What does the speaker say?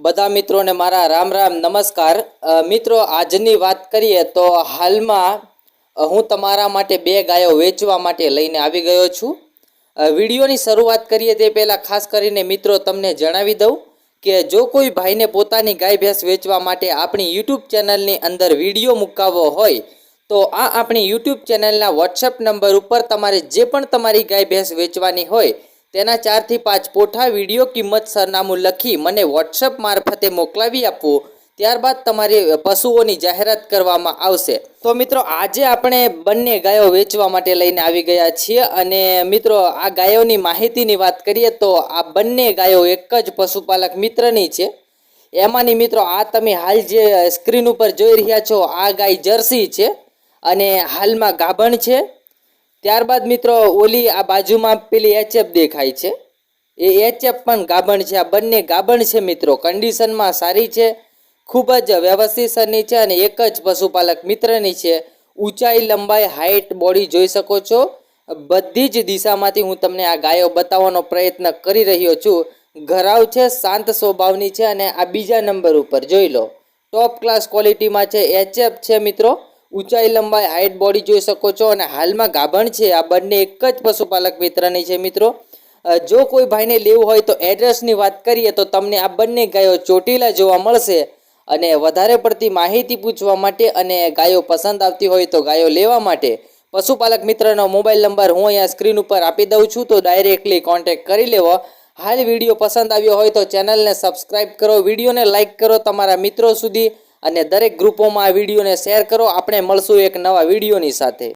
બધા મિત્રોને મારા રામ રામ, નમસ્કાર. મિત્રો, આજની વાત કરીએ તો હાલમાં હું તમારા માટે બે ગાયો વેચવા માટે લઈને આવી ગયો છું. વિડીયોની શરૂઆત કરીએ તે પહેલાં ખાસ કરીને મિત્રો તમને જણાવી દઉં કે જો કોઈ ભાઈને પોતાની ગાય ભેંસ વેચવા માટે આપણી યુટ્યુબ ચેનલની અંદર વીડિયો મુકાવવો હોય, તો આ આપણી યુટ્યુબ ચેનલના વોટ્સએપ નંબર ઉપર તમારે જે પણ તમારી ગાય ભેંસ વેચવાની હોય તેના ચારથી પાંચ પોઠા વીડિયો કિંમત સરનામું લખી મને વોટ્સઅપ મારફતે મોકલાવી આપવું ત્યારબાદ તમારી પશુઓની જાહેરાત કરવામાં આવશે. તો મિત્રો, આજે આપણે બંને ગાયો વેચવા માટે લઈને આવી ગયા છીએ અને મિત્રો, આ ગાયોની માહિતીની વાત કરીએ તો આ બંને ગાયો એક જ પશુપાલક મિત્રની છે. એમાંની મિત્રો, આ તમે હાલ જે સ્ક્રીન ઉપર જોઈ રહ્યા છો, આ ગાય જર્સી છે અને હાલમાં ગાભણ છે. ત્યારબાદ મિત્રો, ઓલી આ બાજુમાં પેલી એચએફ દેખાય છે. એ એચએફ પણ ગાભણ છે. આ બંને ગાભણ છે મિત્રો. કન્ડિશનમાં સારી છે. ખૂબ જ વ્યવસ્થિત સરની છે અને એક જ પશુપાલક મિત્રની છે. ઊંચાઈ, લંબાઈ હાઇટ બોડી જોઈ શકો છો. બધી જ દિશામાંથી હું તમને આ ગાયો બતાવવાનો પ્રયત્ન કરી રહ્યો છું. ઘરાવ છે, શાંત સ્વભાવની છે અને આ બીજા નંબર ઉપર જોઈ લો. ટોપ ક્લાસ ક્વોલિટીમાં છે એચએફ છે મિત્રો. ઊંચાઈ લંબાઈ હાઇટ બોડી જોઈ શકો છો અને હાલમાં ગાભણ છે. આ બંને એક જ પશુપાલક મિત્રની છે મિત્રો. જો કોઈ ભાઈને લેવું હોય તો એડ્રેસની વાત કરીએ તો તમને આ બંને ગાયો ચોટીલા જોવા મળશે અને વધારે પડતી માહિતી પૂછવા માટે અને ગાયો પસંદ આવતી હોય તો ગાયો લેવા માટે પશુપાલક મિત્રનો મોબાઈલ નંબર હું અહીંયા સ્ક્રીન ઉપર આપી દઉં છું, તો ડાયરેક્ટલી કોન્ટેક્ટ કરી લેવો. હાલ વીડિયો પસંદ આવ્યો હોય તો ચેનલને સબસ્ક્રાઈબ કરો, વિડીયોને લાઇક કરો તમારા મિત્રો સુધી. અને દરેક ગ્રુપોમાં આ વિડીયોને શેર કરો. આપણે મળશું એક નવા વિડીયોની સાથે.